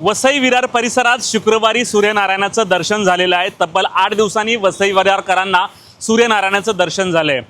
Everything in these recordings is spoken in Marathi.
वसई विरार परिसरात शुक्रवारी सूर्यनारायणाचं दर्शन झालेलं आहे. तब्बल आठ दिवसांनी वसई विरारकरांना सूर्यनारायणाचं दर्शन झालंय.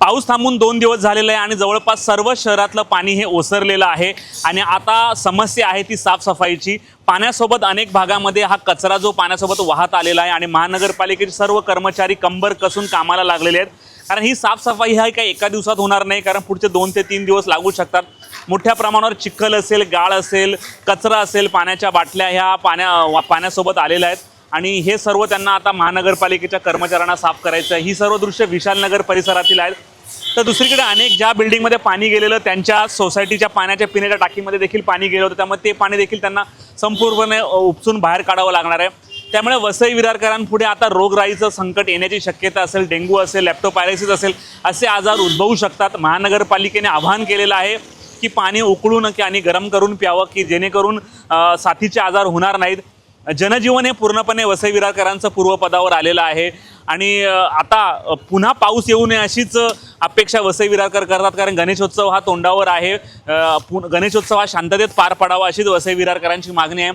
पाऊस थांबून दोन दिवस झालेला आहे आणि जवळपास सर्व शहरातलं पाणी हे ओसरलेलं आहे. आणि आता समस्या आहे ती साफसफाईची. पाण्यासोबत अनेक भागामध्ये हा कचरा जो पाण्यासोबत वाहत आलेला आहे आणि महानगरपालिकेचे सर्व कर्मचारी कंबर कसून कामाला लागलेले आहेत. कारण ही साफसफाई ह्या काही एका दिवसात होणार नाही कारण पुढचे दोन ते तीन दिवस लागू शकतात. मोठ्या प्रमाणावर चिखल असेल गाळ असेल कचरा असेल पाण्याच्या बाटल्या ह्या पाण्या पाण्यासोबत आलेल्या आहेत. आणि हे सर्व त्यांना आता महानगरपालिकेच्या कर्मचाऱ्यांना साफ करायचं आहे. ही सर्व दृश्य विशालनगर परिसरातील आहेत. तर दुसरीकडे अनेक ज्या बिल्डिंगमध्ये पाणी गेलेलं त्यांच्या सोसायटीच्या पाण्याच्या पिण्याच्या टाकीमध्ये देखील पाणी गेलं होतं. त्यामुळे ते पाणी देखील त्यांना संपूर्णपणे उपचून उपसून बाहेर काढावं लागणार आहे. त्यामुळे वसई विरारकरांपुढे आता रोगराईचं संकट येण्याची शक्यता असेल डेंग्यू असेल लॅप्टोपायरेसिस असेल असे आजार उद्भवू शकतात महानगरपालिकेने आवाहन केलेलं आहे की पाणी उकळू की आणि गरम करून प्यावं की जेणेकरून साथीचे आजार होणार नाहीत. जनजीवन हे पूर्णपणे वसई विरारकरांचं पूर्वपदावर आलेलं आहे. आणि आता पुन्हा पाऊस येऊ नये अशीच अपेक्षा वसई विरारकर करतात. कारण गणेशोत्सव हा तोंडावर आहे. गणेशोत्सव हा शांततेत पार पडावा अशीच वसई विरारकरांची मागणी आहे.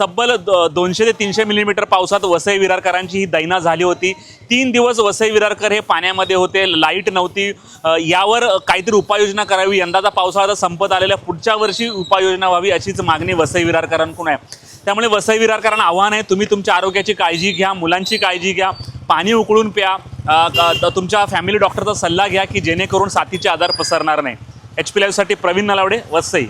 तब्बल द- दोनशे ते तीनशे मिलीमीटर पावसात वसई विरारकरांची ही दैना झाली होती. तीन दिवस वसई विरारकर हे पाण्यामध्ये होते. लाइट नव्हती. यावर काहीतरी उपाययोजना करावी. यंदाचा पावसाळा संपत आलेल्या पुढच्या वर्षी उपाययोजना व्हावी अशीच मागणी वसई विरारकरांकडून आहे. त्यामुळे वसई विरारकरांना आव्हान आहे तुम्ही तुमच्या आरोग्याची काळजी घ्या मुलांची काळजी घ्या. पाणी उकळून प्या. तुमच्या फॅमिली डॉक्टरचा सल्ला घ्या की जेणेकरून साथीचे आजार पसरणार नाही. एच पी लाईव्हसाठी प्रवीण नलावडे वसई.